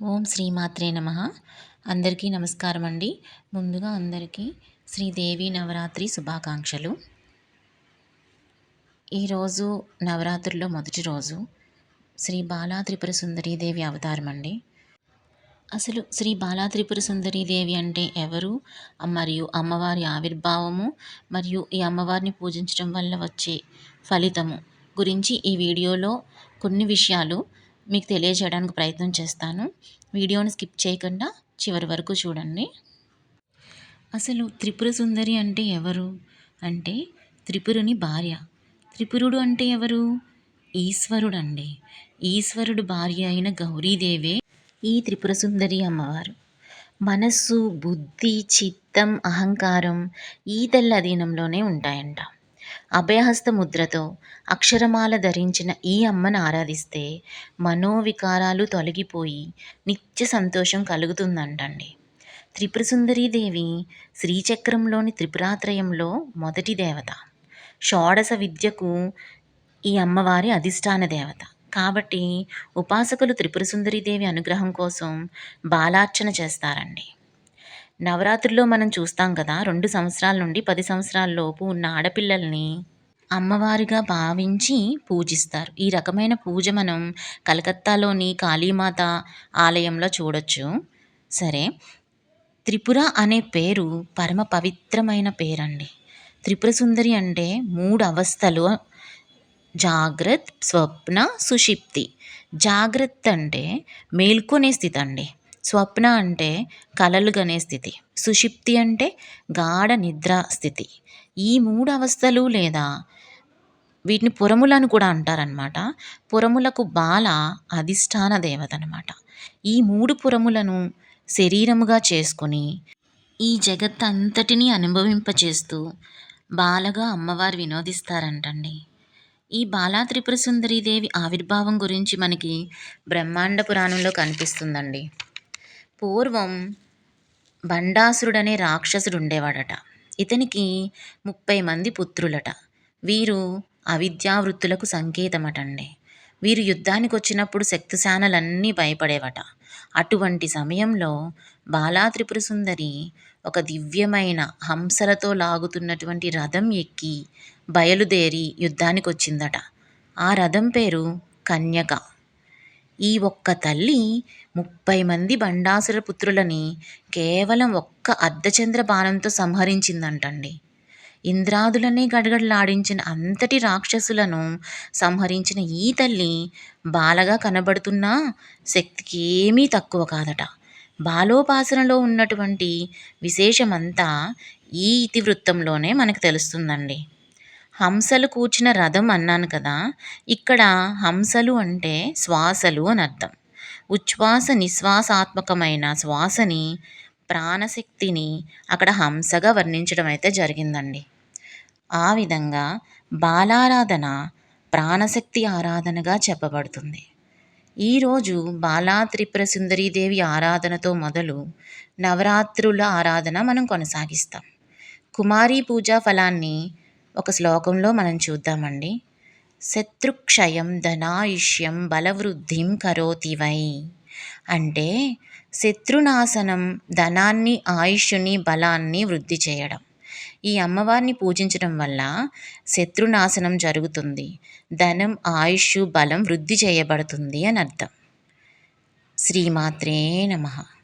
ఓం శ్రీమాత్రే నమ. అందరికీ నమస్కారం అండి ముందుగా అందరికీ శ్రీదేవి నవరాత్రి శుభాకాంక్షలు. ఈరోజు నవరాత్రుల్లో మొదటి రోజు శ్రీ బాలా త్రిపుర సుందరీదేవి అవతారం అండి. అసలు శ్రీ బాలా త్రిపుర సుందరీదేవి అంటే ఎవరు? మరియు అమ్మవారి ఆవిర్భావము మరియు ఈ అమ్మవారిని పూజించడం వల్ల వచ్చే ఫలితము గురించి ఈ వీడియోలో కొన్ని విషయాలు మీకు తెలియజేయడానికి ప్రయత్నం చేస్తాను. వీడియోని స్కిప్ చేయకుండా చివరి వరకు చూడండి. అసలు త్రిపుర సుందరి అంటే ఎవరు? అంటే త్రిపురుని భార్య. త్రిపురుడు అంటే ఎవరు? ఈశ్వరుడు అండి ఈశ్వరుడు భార్య అయిన గౌరీదేవే ఈ త్రిపుర సుందరి అమ్మవారు. మనస్సు బుద్ధి చిత్తం అహంకారం ఈ తెల్ల అధీనంలోనే ఉంటాయంట. అభయహస్త ముద్రతో అక్షరమాల ధరించిన ఈ అమ్మను ఆరాధిస్తే మనోవికారాలు తొలగిపోయి నిత్య సంతోషం కలుగుతుందంటండి. త్రిపుర దేవి శ్రీచక్రంలోని త్రిపురాత్రయంలో మొదటి దేవత. షోడశ విద్యకు ఈ అమ్మవారి అధిష్టాన దేవత. కాబట్టి ఉపాసకులు త్రిపుర దేవి అనుగ్రహం కోసం బాలార్చన చేస్తారండి. నవరాత్రుల్లో మనం చూస్తాం కదా రెండు సంవత్సరాల నుండి పది సంవత్సరాల లోపు ఉన్న ఆడపిల్లల్ని అమ్మవారిగా భావించి పూజిస్తారు. ఈ రకమైన పూజ మనం కలకత్తాలోని కాళీమాత ఆలయంలో చూడొచ్చు. సరే త్రిపుర అనే పేరు పరమ పవిత్రమైన పేరండి. త్రిపుర సుందరి అంటే మూడు అవస్థలు. జాగ్రత్త స్వప్న సుషిప్తి. జాగ్రత్త అంటే మేల్కొనే స్థితి అండి స్వప్న అంటే కలలు గనే స్థితి. సుషిప్తి అంటే గాఢ నిద్ర స్థితి. ఈ మూడు అవస్థలు లేదా వీటిని పురములను కూడా అంటారనమాట పురములకు బాల అధిష్టాన దేవత అనమాట ఈ మూడు పురములను శరీరముగా చేసుకొని ఈ జగత్ అంతటినీ అనుభవింపచేస్తూ బాలగా అమ్మవారు వినోదిస్తారంటండి. ఈ బాలా త్రిపుర సుందరీదేవి ఆవిర్భావం గురించి మనకి బ్రహ్మాండ పురాణంలో కనిపిస్తుందండి. పూర్వం బండాసురుడనే రాక్షసుడు ఉండేవాడట ఇతనికి ముప్పై మంది పుత్రులట. వీరు అవిద్యావృత్తులకు సంకేతమటండి. వీరు యుద్ధానికి వచ్చినప్పుడు శక్తిశానలన్నీ భయపడేవట. అటువంటి సమయంలో బాలాత్రిపుర సుందరి ఒక దివ్యమైన హంసలతో లాగుతున్నటువంటి రథం ఎక్కి బయలుదేరి యుద్ధానికి వచ్చిందట ఆ రథం పేరు కన్యక. ఈ ఒక్క తల్లి ముప్పై మంది బండాసుర పుత్రులని కేవలం ఒక్క అర్ధచంద్ర బాణంతో సంహరించిందంటండి. ఇంద్రాదులనే గడగడలాడించిన అంతటి రాక్షసులను సంహరించిన ఈ తల్లి బాలగా కనబడుతున్న శక్తికి ఏమీ తక్కువ కాదట. బాలోపాసనలో ఉన్నటువంటి విశేషమంతా ఈ ఇతివృత్తంలోనే మనకు తెలుస్తుందండి. హంసలు కూర్చిన రథం అన్నాను కదా ఇక్కడ హంసలు అంటే శ్వాసలు అని అర్థం. ఉచ్ఛ్వాస నిశ్వాసాత్మకమైన శ్వాసని ప్రాణశక్తిని అక్కడ హంసగా వర్ణించడం అయితే జరిగిందండి. ఆ విధంగా బాలారాధన ప్రాణశక్తి ఆరాధనగా చెప్పబడుతుంది. ఈరోజు బాలా త్రిపుర సుందరీదేవి ఆరాధనతో మొదలు నవరాత్రుల ఆరాధన మనం కొనసాగిస్తాం. కుమారీ పూజా ఫలాన్ని ఒక శ్లోకంలో మనం చూద్దామండి. శత్రుక్షయం ధనాయుష్యం బలవృద్ధిం కరోతి వై. అంటే శత్రునాశనం ధనాన్ని ఆయుష్ని బలాన్ని వృద్ధి చేయడం. ఈ అమ్మవారిని పూజించడం వల్ల శత్రునాశనం జరుగుతుంది. ధనం ఆయుష్ బలం వృద్ధి చేయబడుతుంది అని అర్థం. శ్రీమాత్రే నమః.